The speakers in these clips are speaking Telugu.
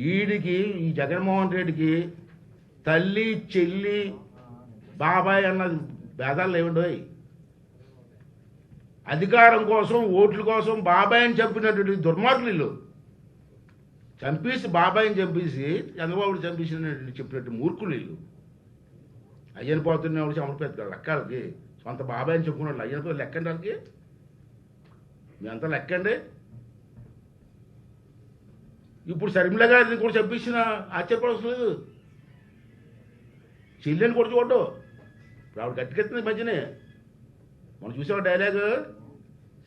వీడికి ఈ జగన్మోహన్ రెడ్డికి తల్లి చెల్లి బాబాయ్ అన్నది భేదాలు లేవండోయ్ అధికారం కోసం ఓట్ల కోసం బాబాయ్ అని చంపినటువంటి దుర్మార్గులు వీళ్ళు. చంపేసి బాబాయ్ని చంపేసి చంద్రబాబుని చంపేసిన చెప్పినట్టు మూర్ఖులు వీళ్ళు. అయ్యని పోతున్న చమరిపోతుంది లెక్కలకి? సొంత అని చెప్పుకున్నాడు అయ్యని లెక్కండి వాళ్ళకి. మీ అంతా లెక్కండి. ఇప్పుడు షర్మిల గారిని కూడా చెప్పించిన ఆశ్చర్యపడవలసిన లేదు. చెల్లెని కూడా చూడడు ఇప్పుడు ఆవిడ గట్టికెత్తుంది మధ్యనే. మనం చూసాం డైలాగ్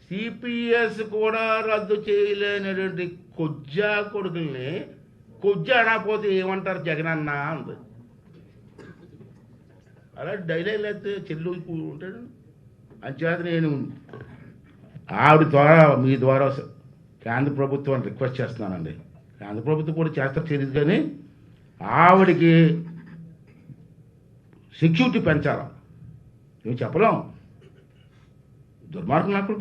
సిపిఎస్ కూడా రద్దు చేయలేనటువంటి కొజ్జా కొడుకుల్ని కొజ్జా అనకపోతే ఏమంటారు జగనన్న అంది. అలా డైలాగ్ లేకపోతే చెల్లు ఉంటాడు. అంచేత నేను ఆవిడ ద్వారా మీ ద్వారా కేంద్ర ప్రభుత్వాన్ని రిక్వెస్ట్ చేస్తున్నానండి. కేంద్ర ప్రభుత్వం కూడా చేస్తారు తెలియదు కానీ ఆవిడకి సెక్యూరిటీ పెంచాలి. మేము చెప్పలేం? దుర్మార్గం నాకు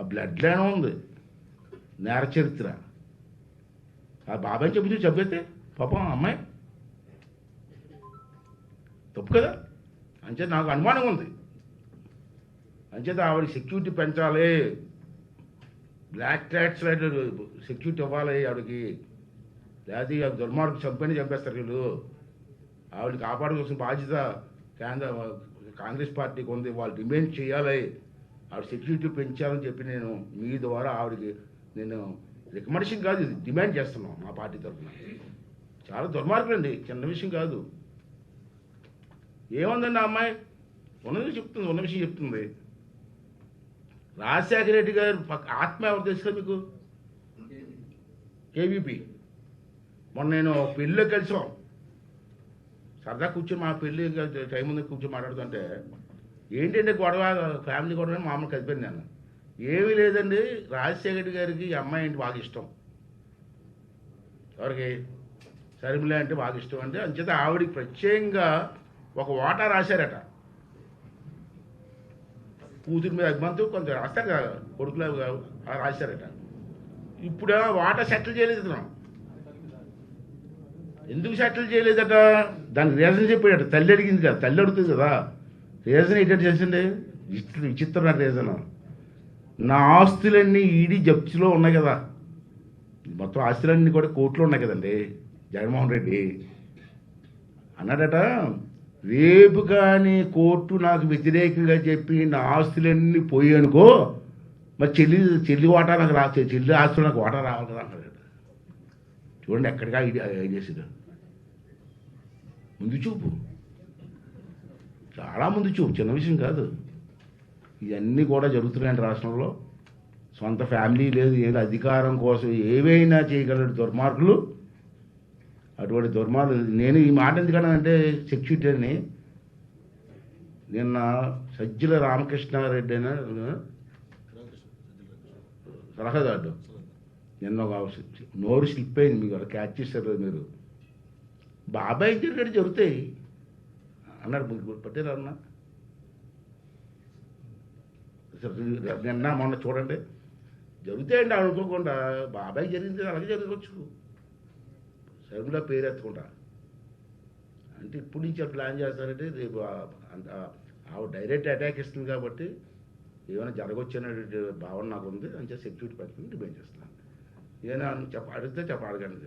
ఆ బ్లడ్ లైన్ ఉంది. నేర చరిత్ర. ఆ బాబాయ్ చెప్పి చెప్పేస్తే పాపం ఆ అమ్మాయి. తప్పు కదా? అంచేత నాకు అనుమానం ఉంది. అంచేత ఆవిడ సెక్యూరిటీ పెంచాలి. బ్లాక్ ట్యాక్స్ సెక్యూరిటీ ఇవ్వాలి ఆవిడకి. లేకపోతే ఆ దుర్మార్గం చంపని చంపేస్తారు వీళ్ళు. ఆవిడ కాపాడుకోవాల్సిన బాధ్యత కేంద్ర కాంగ్రెస్ పార్టీకి ఉంది వాళ్ళు డిమాండ్ చేయాలి. ఆవిడ సెక్యూరిటీ పెంచాలని చెప్పి నేను మీ ద్వారా ఆవిడకి నేను రికమెండేషన్ కాదు ఇది డిమాండ్ చేస్తున్నాం మా పార్టీ తరఫున. చాలా దుర్మార్గం అండి చిన్న విషయం కాదు. ఏముందండి ఆ అమ్మాయి? ఉన్నది చెప్తుంది ఉన్న విషయం చెప్తుంది. రాజశేఖర రెడ్డి గారు ఆత్మ ఎవరు తెలుసు కదా మీకు? కేవీపీ మొన్న నేను పెళ్ళిలో కలిసాం. సరదా కూర్చొని మా పెళ్ళి టైం ఉంది కూర్చొని మాట్లాడుతుంటే ఏంటంటే గొడవ ఫ్యామిలీ గొడవ మామూలు కలిపాను నేను. ఏమీ లేదండి రాజశేఖర రెడ్డి గారికి ఈ అమ్మాయి అంటే బాగా ఇష్టం. ఎవరికి? శర్మిల అంటే బాగా ఇష్టం అంటే అంచేత ఆవిడికి ప్రత్యేకంగా ఒక వాటా రాశారట. కూతురి మీద అభిమానంతో కొంత రాస్తారు కదా. కొడుకులు అలా రాశారట ఇప్పుడు వాటా సెటిల్ చేయలేదు ఇతను ఎందుకు సెటిల్ చేయలేదట? దాని రీజన్ చెప్పాడట. తల్లి అడిగింది కదా. తల్లి అడుగుతుంది కదా. రీజన్ ఏంటంటే తెలిసిండే విచిత్ర విచిత్రమైన రీజన్ నా ఆస్తులన్నీ ఈడీ జప్తిలో ఉన్నాయి కదా. మొత్తం ఆస్తులన్నీ కూడా కోర్టులో ఉన్నాయి కదండి. జగన్మోహన్ రెడ్డి. అన్నాడట రేపు కానీ కోర్టు నాకు వ్యతిరేకంగా చెప్పి నా ఆస్తులన్నీ పోయి అనుకో మరి చెల్లి చెల్లి వాటా నాకు రాస్తే చెల్లి ఆస్తులు నాకు వాటా రావాలి కదా చూడండి ఎక్కడికా ఐడియా చేసాడు ముందు చూపు. చాలా ముందు చూపు చిన్న విషయం కాదు. ఇవన్నీ కూడా జరుగుతున్నాయండి రాష్ట్రంలో. సొంత ఫ్యామిలీ లేదు ఏదో అధికారం కోసం ఏవైనా చేయగలడు దుర్మార్గులు. అటువంటి దుర్మార్గులు నేను ఈ మాట ఎందుకన్నానంటే సెక్యూరిటీ అని నిన్న సజ్జల రామకృష్ణారెడ్డి అయినా సలహాదారు నిన్న ఒక నోరు స్లిప్ అయింది మీకు అలా క్యాచ్ చేశారు మీరు. బాబాయ్ జరిగేది జరుగుతాయి. అన్నారు మీకు పట్టారు అన్న. నిన్న మొన్న చూడండి. జరుగుతాయండి అనుకోకుండా బాబాయ్ జరిగింది అలాగే జరగవచ్చు. సరుకులా పేరు ఎత్తకుండా అంటే ఇప్పుడు నుంచి ప్లాన్ చేస్తారంటే రేపు ఆ- ఆవిడ డైరెక్ట్ అటాక్ ఇస్తుంది కాబట్టి ఏమైనా జరగవచ్చు అనే భావన నాకు ఉంది. అంతే సెక్యూరిటీ పెట్టుకుని డిమాండ్ చేస్తున్నాను ఏమైనా చెప్ప అడిగితే చెప్ప అడగండి.